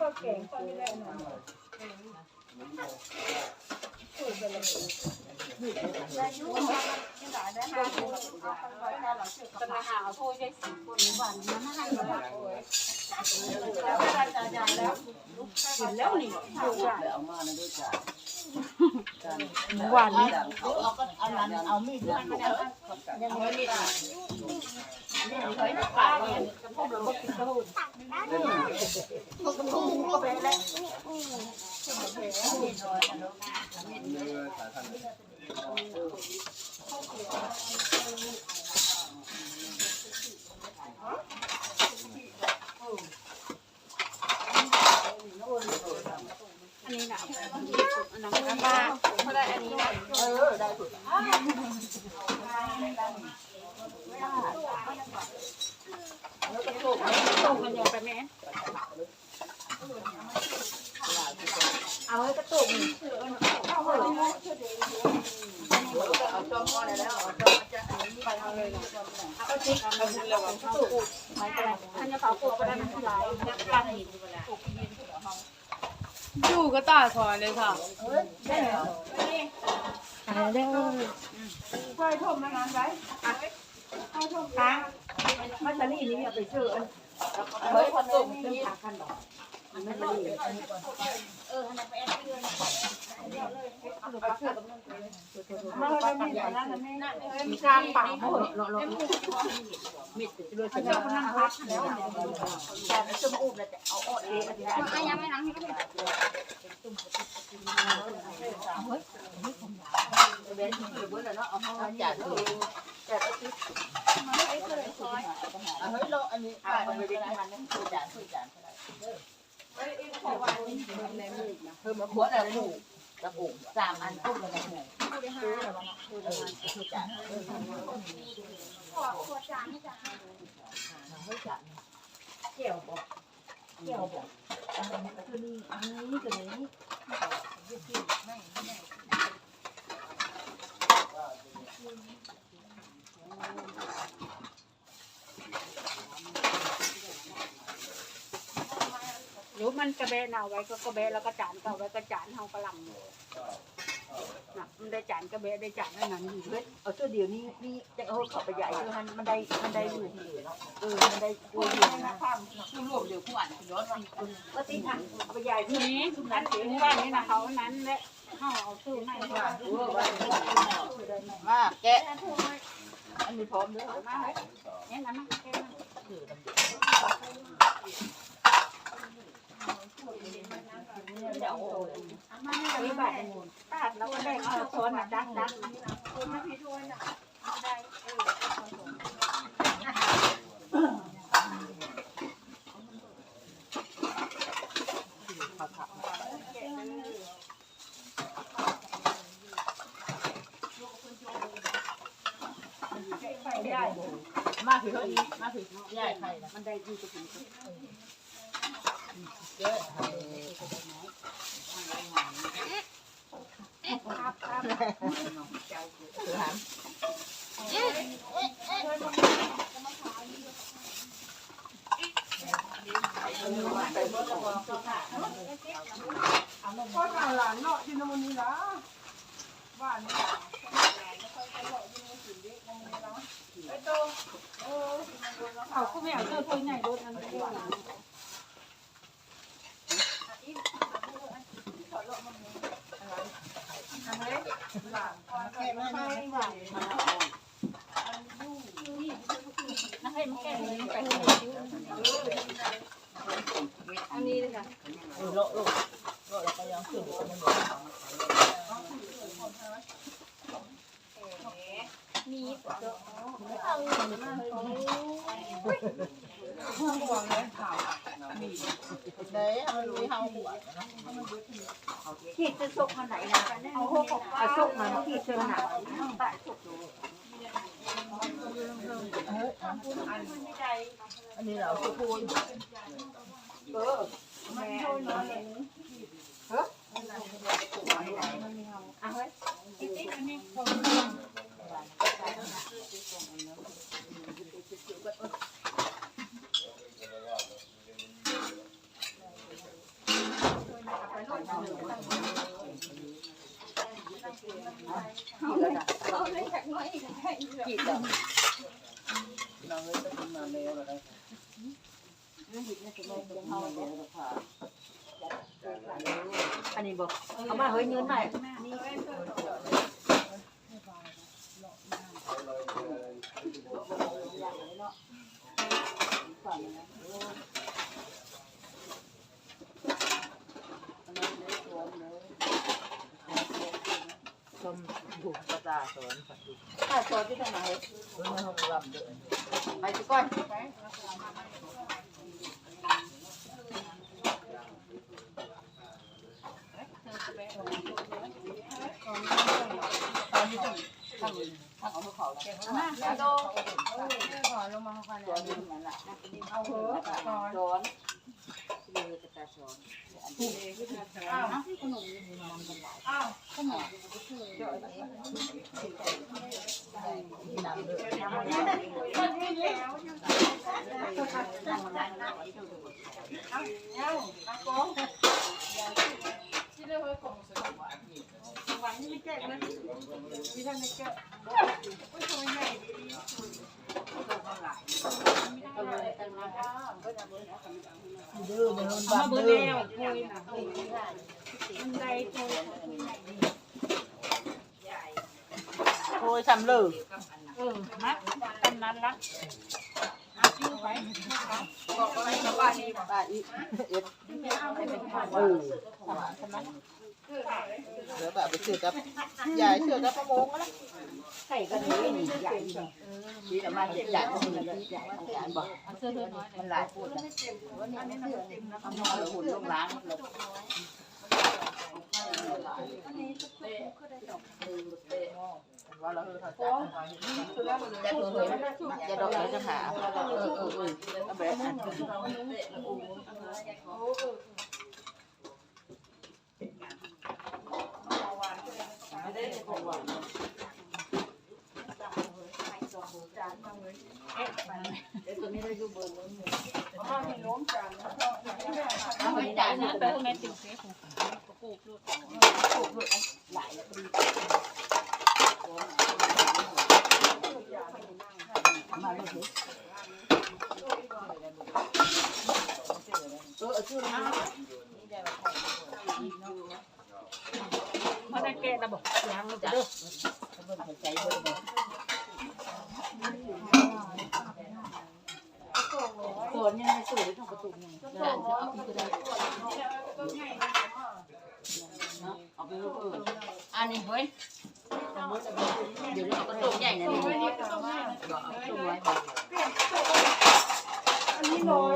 ก็เก่งก็ไม่ได้นอนจะมาหาโทษได้สิคนหวานมันให้เลยแล้วเวลาจ่ายจ่ายแล้วเห็นแล้วนี่เอามาในด้วยกันหวานนี่เอาเอาก็เอานั้นเอามีดด้วยยังไม่มี อันนี้หนาวอันนี้นะอันนั้นก็บ้าเขาได้อันนี้นะเออได้ถูก ส่งกันยังไปแม่เอาไว้กระตุกเอาจอมก้อนแล้วเอาจอมจะไปเอาเลยนะเอาติ๊กเอาติ๊กเอากระตุกอันนี้เขาปลูกก็ได้มันหลายการเห็นอยู่ก็ตาคอยเลยค่ะได้เหรอหายได้ค่อยท่มมานานไว้ค่อยท่มค้าง มัตตาลีนี่เอาไปซื้ออันเฮ้ยคนตุ่มเรื่องขาคันหรออันนั้นเลยมาเราไม่ได้นั่นไม่นั่นมีการป่าหมดเราเรามิดจะด้วยเจ้าคนนั้นพักแล้วแต่จมูกเนี่ยจะเอาออกเองอันนี้อันยังไม่นังให้ก็ได้เบนคือเบนแล้วเนาะเอาห้องจัดเลยจัดติ๊กเฮ้ยเราอันนี้ ไปไปไปทานนั่นคือจานคือจานเพิ่มมาขวดอะรหมูกระปุกสามอันตุ้มเลยนะหมูคือจานขวดจานนี่จ้ะเฮ้ยจานเกี่ยวบอกเกี่ยวบอกอันนี้คือนี่อันนี้คือนี้ มันกระเบนเอาไว้ก็กระเบนแล้วก็จานก็ไว้ก็จานเฮากระลังนะมันได้จานกระเบนได้จานนั่นนั่นอยู่เฮ้ยเอาตัวเดียวนี้นี่จะเอาเขาไปใหญ่คือมันมันได้มันได้อยู่เออมันได้ตัวเดียวนะคือรวมเดียวผู้อ่านรถก็ตีถังไปใหญ่ทีนี้อันนี้ว่านี่นะเขานั้นแหละเฮาเอาซื้อให้ว่ามาแกะอันนี้พร้อมด้วยมาเลยเนี่ยนะมาแค่นั้น เดี๋ยวมาให้เราบาทตาดแล้วก็ได้เอาช้อนดักดักมาถือเท่านี้มาถือใหญ่ใครนะมันได้อยู่กับผมเยอะครับครับถือหาง ก็ทางหลานเนาะที่นู่นนี่นะบ้านนี่ไอ้โตเออเขาก็ไม่เอาเสื้อตัวใหญ่รถอันนี้ ว่าแค่ไม่ได้ไม่ไหวนะให้มันแก้เลยไปอันนี้เลยค่ะเออโลโลโลแล้วก็ยังถือมันมีห่วงห่วงเลยข่าวเอาลุยเฮาหัวนะขีดจะสุกมาไหนนะเอาหกเอาสุกมาขีดเจอหนักปะสุกอันนี้เราคือพูนเออแม่เฮ้ยเอาไว้เน้องเอ้ยจะทำมาแล้วอะไรอันนี้บอกเอามาเฮ้ยเงินหม่ช มบุกภาษาสอนถ้าสอนที่ทางไหนเพื่อนห้องรำเดินไปสิก่อนตอนนี้ต้องทำทำของเขาแล้วแล้วโดขอลงมาขอตัวนี้นั่นแหละเอาเถอะสอน สอนเลยกระตาสอนอ้าวน้ำเดือดดื้อมันนมาบ้านเบิ่ดื้อแล้วคุยน่ะ มันได้คุยโอ้ยสำเลยเออนะตำนั้นละบอกอะไรกับบ้านนี้ป้าอีเอ็ดเออทำทำ ไมเดี๋ยวแบบไปซื้อกับยายซื้อกับประมงก็แล้วใส่กันนี่ใหญ่นี่ดีแต่มาเห็นใหญ่ก็มีใหญ่ใหญ่บอกมันหลายพูดนะเอามาเลยหุ่นลงล้างเลยว่าเราคือเขาจับแต่ตัวเฮ้ยจะดอกเลยจะหาเออเออเออ เอาแบบนั้นเอาไปจ่ายนะไปแม่ติ่งเฟซของกูลูกมาเลยสิเออชื่อนะ มาได้แกระบบล้างแล้วจ้ะใจเบิ่งสอนยังไงสวยทางประตูนี่เอาไปลูกเอออันนี้เฮ้ยเดี๋ยวเราก็ตกใหญ่นะนี่ตกไว้อันนี้น้อย